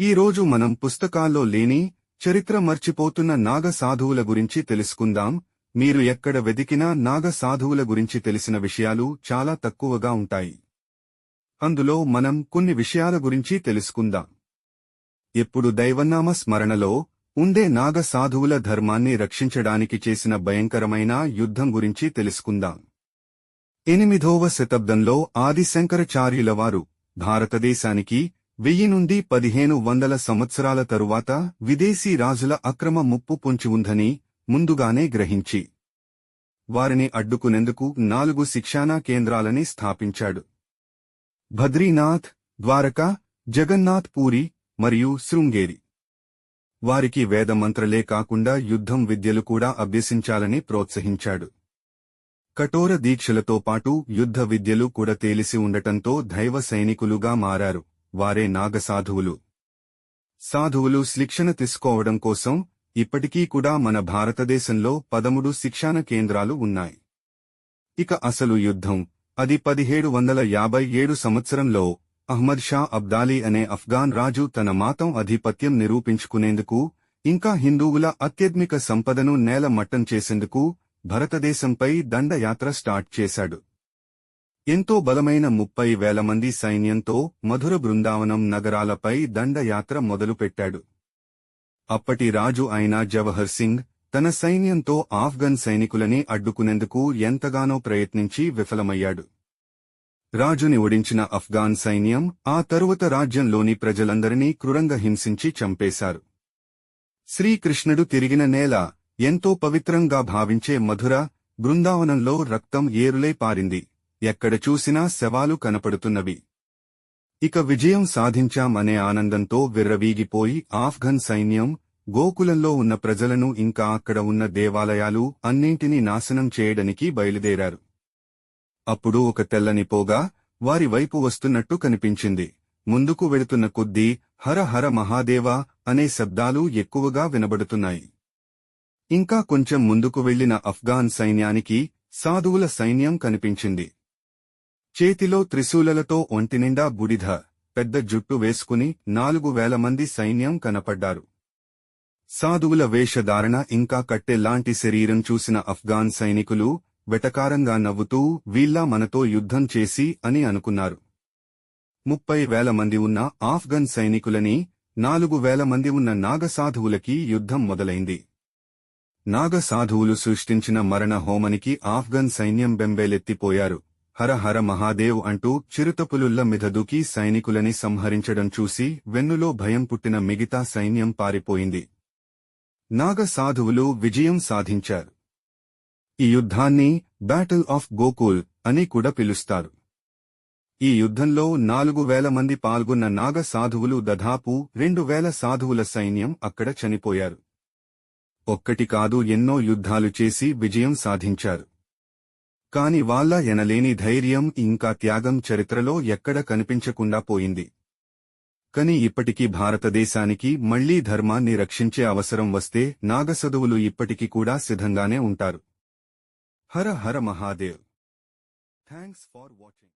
ఈ రోజు మనం పుస్తకాల్లో లేని చరిత్ర మర్చిపోతున్న నాగ సాధువుల గురించి తెలుసుకుందాం. మీరు ఎక్కడ వెదికినా నాగ సాధువుల గురించి తెలిసిన విషయాలు చాలా తక్కువగా ఉంటాయి. అందులో మనం కొన్ని విషయాల గురించి తెలుసుకుందాం. ఎప్పుడు దైవనామ స్మరణలో ఉండే నాగ సాధువుల ధర్మాన్ని రక్షించడానికి చేసిన భయంకరమైన యుద్ధం గురించి తెలుసుకుందాం. ఎనిమిదవ శతాబ్దంలో ఆదిశంకరాచార్యుల వారు భారతదేశానికి వెయ్యి నుండి పదిహేను వందల సంవత్సరాల తరువాత విదేశీ రాజుల అక్రమ ముప్పు పొంచి ఉందని ముందుగానే గ్రహించి. వారిని అడ్డుకునేందుకు నాలుగు శిక్షానా కేంద్రాలని స్థాపించాడు. భద్రీనాథ్ ద్వారకా జగన్నాథ్ పూరి మరియు శృంగేరి. వారికి వేదమంత్రలే కాకుండా యుద్ధం విద్యలు కూడా అభ్యసించాలని ప్రోత్సహించాడు. కఠోర దీక్షలతో పాటు యుద్ధ విద్యలు కూడా తేలిసి ఉండటంతో దైవ సైనికులుగా మారారు. వారే నాగసాధువులు. సాధువులు శిక్షణ తీసుకోవడం కోసం ఇప్పటికీ కూడా మన భారతదేశంలో పదమూడు శిక్షణ కేంద్రాలు ఉన్నాయి. ఇక అసలు యుద్ధం. అది పదిహేడు వందల యాభై ఏడు సంవత్సరంలో అహ్మద్ షా అబ్దాలీ అనే అఫ్ఘాన్ రాజు తన మాతం ఆధిపత్యం నిరూపించుకునేందుకు ఇంకా హిందువుల అత్యద్మిక సంపదను నేల మట్టం చేసేందుకు భారతదేశంపై దండయాత్ర స్టార్ట్ చేశాడు. ఎంతో బలమైన ముప్పై వేల మంది సైన్యంతో మధుర బృందావనం నగరాలపై దండయాత్ర మొదలుపెట్టాడు. అప్పటి రాజు అయిన జవహర్ సింగ్ తన సైన్యంతో ఆఫ్ఘన్ సైనికులని అడ్డుకునేందుకు ఎంతగానో ప్రయత్నించి విఫలమయ్యాడు. రాజుని ఓడించిన అఫ్ఘాన్ సైన్యం ఆ తరువాత రాజ్యంలోని ప్రజలందరినీ క్రూరంగా హింసించి చంపేశారు. శ్రీకృష్ణుడు తిరిగిన నేల ఎంతో పవిత్రంగా భావించే మధుర బృందావనంలో రక్తం ఏరులై పారింది. ఎక్కడ చూసినా శవాలు కనపడుతున్నవి. ఇక విజయం సాధించామనే ఆనందంతో విర్రవీగిపోయి ఆఫ్ఘన్ సైన్యం గోకులంలో ఉన్న ప్రజలను ఇంకా అక్కడ ఉన్న దేవాలయాలు అన్నింటినీ నాశనం చేయడానికి బయలుదేరారు. అప్పుడు ఒక తెల్లని పోగా వారి వైపు వస్తున్నట్టు కనిపించింది. ముందుకు వెళుతున్న కొద్దీ హర హర మహాదేవా అనే శబ్దాలు ఎక్కువగా వినబడుతున్నాయి. ఇంకా కొంచెం ముందుకు వెళ్ళిన అఫ్ఘాన్ సైన్యానికి సాధువుల సైన్యం కనిపించింది. చేతిలో త్రిశూలలతో ఒంటినిండా బుడిధ పెద్ద జుట్టు వేసుకుని నాలుగు వేల మంది సైన్యం కనపడ్డారు. సాధువుల వేషధారణ ఇంకా కట్టెలాంటి శరీరం చూసిన అఫ్ఘాన్ సైనికులు వెటకారంగా నవ్వుతూ వీళ్ళా మనతో యుద్ధం చేసి అని అనుకున్నారు. ముప్పై వేల మంది ఉన్న ఆఫ్ఘన్ సైనికులని నాలుగు వేల మంది ఉన్న నాగసాధువులకి యుద్ధం మొదలైంది. నాగసాధువులు సృష్టించిన మరణ హోమనికి ఆఫ్ఘన్ సైన్యం బెంబేలెత్తిపోయారు. హర హర మహాదేవ్ అంటూ చిరుతపులుల్ల మిధదుకి సైనికులని సంహరించడం చూసి వెన్నులో భయం పుట్టిన మిగతా సైన్యం పారిపోయింది. నాగసాధువులు విజయం సాధించారు. ఈ యుద్ధాన్ని బ్యాటిల్ ఆఫ్ గోకుల్ అని కూడా పిలుస్తారు. ఈ యుద్ధంలో నాలుగు వేల మంది పాల్గొన్న నాగ సాధువులు దాదాపు రెండు వేల సాధువుల సైన్యం అక్కడ చనిపోయారు. ఒక్కటి కాదు ఎన్నో యుద్ధాలు చేసి విజయం సాధించారు. కాని వాళ్ళ ఎనలేని ధైర్యం ఇంకా త్యాగం చరిత్రలో ఎక్కడ కనిపించకుండా పోయింది. కని ఇప్పటికీ భారతదేశానికి మళ్ళీ ధర్మాన్ని రక్షించే అవసరం వస్తే నాగసదువులు ఇప్పటికీ కూడా సిద్ధంగానే ఉంటారు. Har Har Mahadev. Thanks for watching.